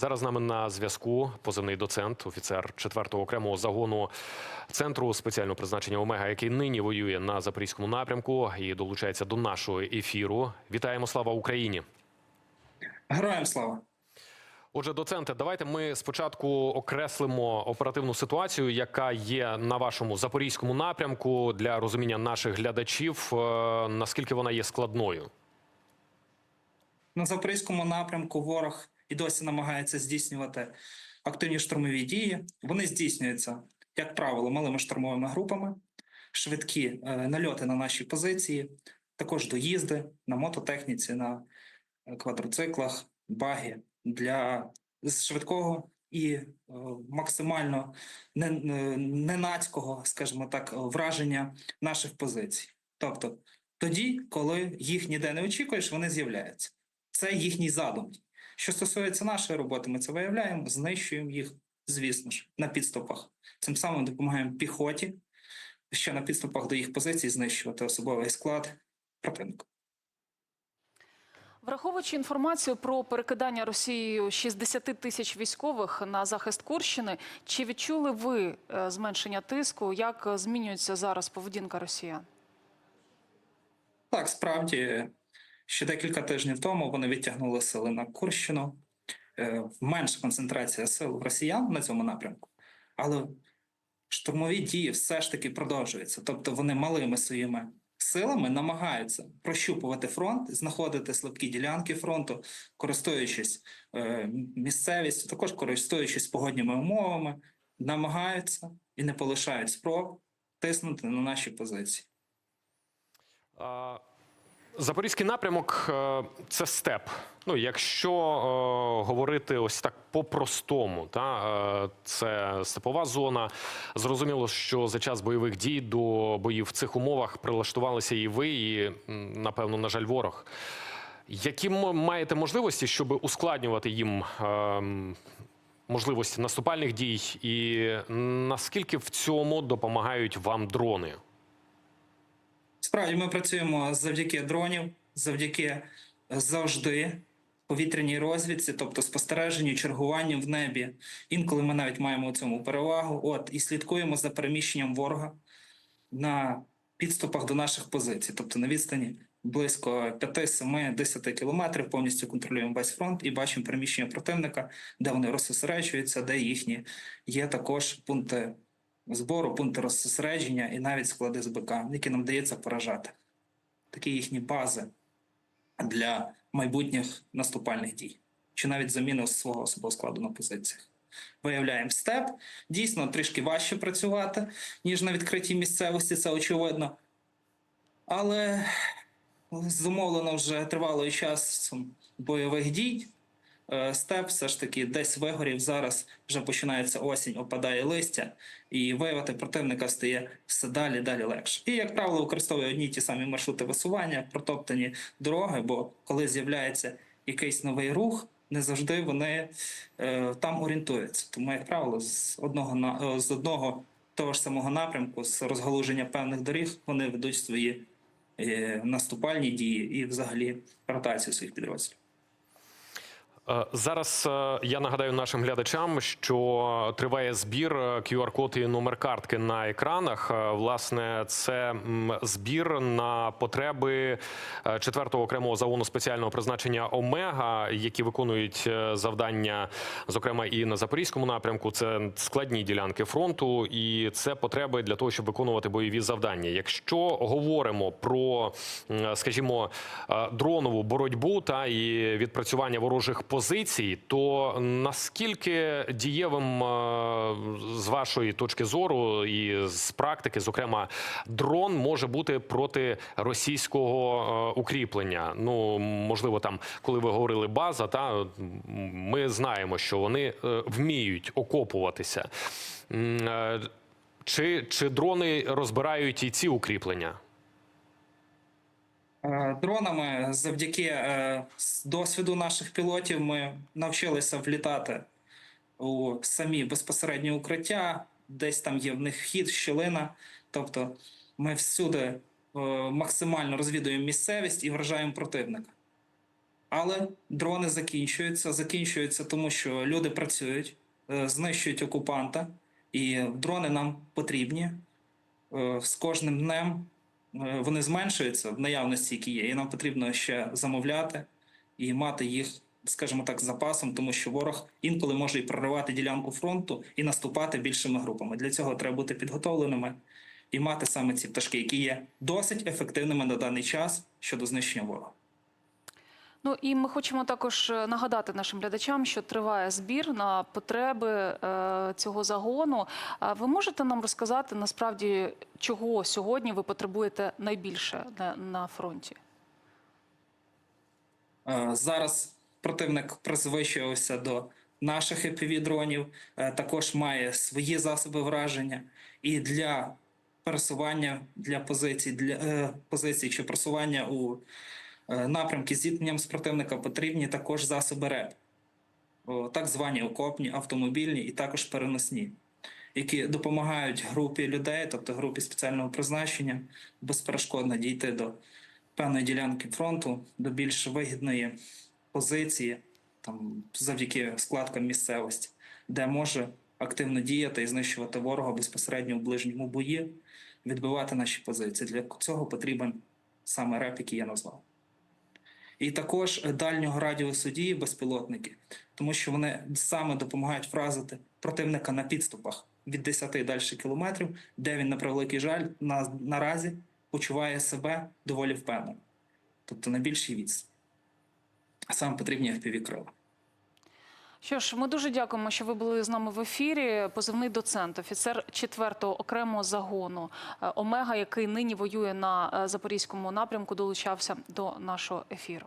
Зараз з нами на зв'язку позивний доцент, офіцер 4-го окремого загону центру спеціального призначення Омега, який нині воює на запорізькому напрямку і долучається до нашого ефіру. Вітаємо! Слава Україні! Героям слава! Отже, доценте, давайте ми спочатку окреслимо оперативну ситуацію, яка є на вашому запорізькому напрямку для розуміння наших глядачів. Е, Наскільки вона є складною? На запорізькому напрямку ворог і досі намагається здійснювати активні штурмові дії. Вони здійснюються, як правило, малими штурмовими групами, швидкі е, нальоти на наші позиції, також доїзди на мототехніці, на е, квадроциклах, баги для швидкого і е, максимально ненацького, скажімо так, враження наших позицій. Тобто тоді, коли їх ніде не очікуєш, вони з'являються. Це їхній задум. Що стосується нашої роботи, ми це виявляємо, знищуємо їх, звісно ж, на підступах. Цим самим допомагаємо піхоті, ще на підступах до їх позицій знищувати особовий склад противника. Враховуючи інформацію про перекидання Росією 60 тисяч військових на захист Курщини, чи відчули ви е, зменшення тиску? Як змінюється зараз поведінка Росіян? Так, справді, ще декілька тижнів тому вони відтягнули сили на Курщину. Е, Менша концентрація сил росіян на цьому напрямку, але штурмові дії все ж таки продовжуються. Тобто вони малими своїми силами намагаються прощупувати фронт, знаходити слабкі ділянки фронту, користуючись е, місцевістю, також користуючись погодніми умовами, намагаються і не полишають спроб тиснути на наші позиції. А, Запорізький напрямок е, це степ. Ну, якщо е, говорити ось так по-простому, та е, це степова зона. Зрозуміло, що за час бойових дій до боїв в цих умовах прилаштувалися і ви, і напевно, на жаль, ворог. Які маєте можливості, щоб ускладнювати їм ем, можливості наступальних дій, і наскільки в цьому допомагають вам дрони? Справді ми працюємо завдяки дронів, завдяки завжди повітряній розвідці, тобто спостереженню, чергуванню в небі. Інколи ми навіть маємо у цьому перевагу. От і слідкуємо за переміщенням ворога на підступах до наших позицій, тобто на відстані близько 5, 7, 10 кілометрів. Повністю контролюємо весь фронт і бачимо переміщення противника, де вони розсосереджуються, де їхні є також пункти збору, пункти розсередження і навіть склади з БК, які нам вдається поражати. Такі їхні бази для майбутніх наступальних дій, чи навіть заміни свого особового складу на позиціях. Виявляємо степ. Дійсно, трішки важче працювати, ніж на відкритій місцевості, це очевидно. Але зумовлено вже тривалий часом бойових дій. Е, Степ все ж таки десь вигорів. Зараз вже починається осінь, опадає листя, і виявити противника стає все далі далі легше. І, як правило, використовує одні ті самі маршрути висування, протоптані дороги, бо коли з'являється якийсь новий рух, не завжди вони е, там орієнтуються. Тому, як правило, з одного на е, з одного того ж самого напрямку, з розгалуження певних доріг, вони ведуть свої е, наступальні дії і, взагалі, ротацію своїх підрозділів. Е, Зараз е, я нагадаю нашим глядачам, що триває збір е, QR-код і номер картки на екранах. Е, Власне, це збір на потреби 4-го окремого загону спеціального призначення Омега, які виконують е, завдання, зокрема і на запорізькому напрямку. Це складні ділянки фронту, і це потреби для того, щоб виконувати бойові завдання. Якщо говоримо про, скажімо, е, дронову боротьбу та і відпрацювання ворожих позицій, то наскільки дієвим е, з вашої точки зору і з практики, зокрема, дрон може бути проти російського е, укріплення? Ну можливо, там, коли ви говорили база, та ми знаємо, що вони е, вміють окопуватися. Чи, чи дрони розбирають і ці укріплення? Е, Дронами завдяки е, досвіду наших пілотів ми навчилися влітати у самі безпосередні укриття, десь там є в них вхід, щілина. Тобто ми всюди е, максимально розвідуємо місцевість і вражаємо противника. Але дрони закінчуються. Закінчуються, тому що люди працюють, знищують окупанта, і дрони нам потрібні. З кожним днем вони зменшуються в наявності, які є, і нам потрібно ще замовляти і мати їх, скажімо так, з запасом, тому що ворог інколи може і проривати ділянку фронту і наступати більшими групами. Для цього треба бути підготовленими і мати саме ці пташки, які є досить ефективними на даний час щодо знищення ворога. Ну і ми хочемо також е, нагадати нашим глядачам, що триває збір на потреби е, цього загону. А ви можете нам розказати насправді, чого сьогодні ви потребуєте найбільше на, фронті? Е, Зараз противник призвищувався до наших FPV-дронів, е, також має свої засоби враження. І для пересування для позицій, для позицій чи просування у напрямки зіткненням з противника потрібні також засоби РЕП, так звані окопні, автомобільні і також переносні, які допомагають групі людей, тобто групі спеціального призначення, безперешкодно дійти до певної ділянки фронту до більш вигідної позиції, там завдяки складкам місцевості, де може активно діяти і знищувати ворога безпосередньо в ближньому бої, відбивати наші позиції. Для цього потрібен саме реп, який я назвав. І також дальнього радіусу дії безпілотники, тому що вони саме допомагають вразити противника на підступах від 10 і далі кілометрів, де він, на превеликий жаль, на, наразі почуває себе доволі впевнено. Тобто на більшій відстані. А саме потрібні fpv крила. Що ж, ми дуже дякуємо, що ви були з нами в ефірі. Позивний доцент, офіцер 4-го окремого загону е, Омега, який нині воює на е, запорізькому напрямку, долучався до нашого ефіру.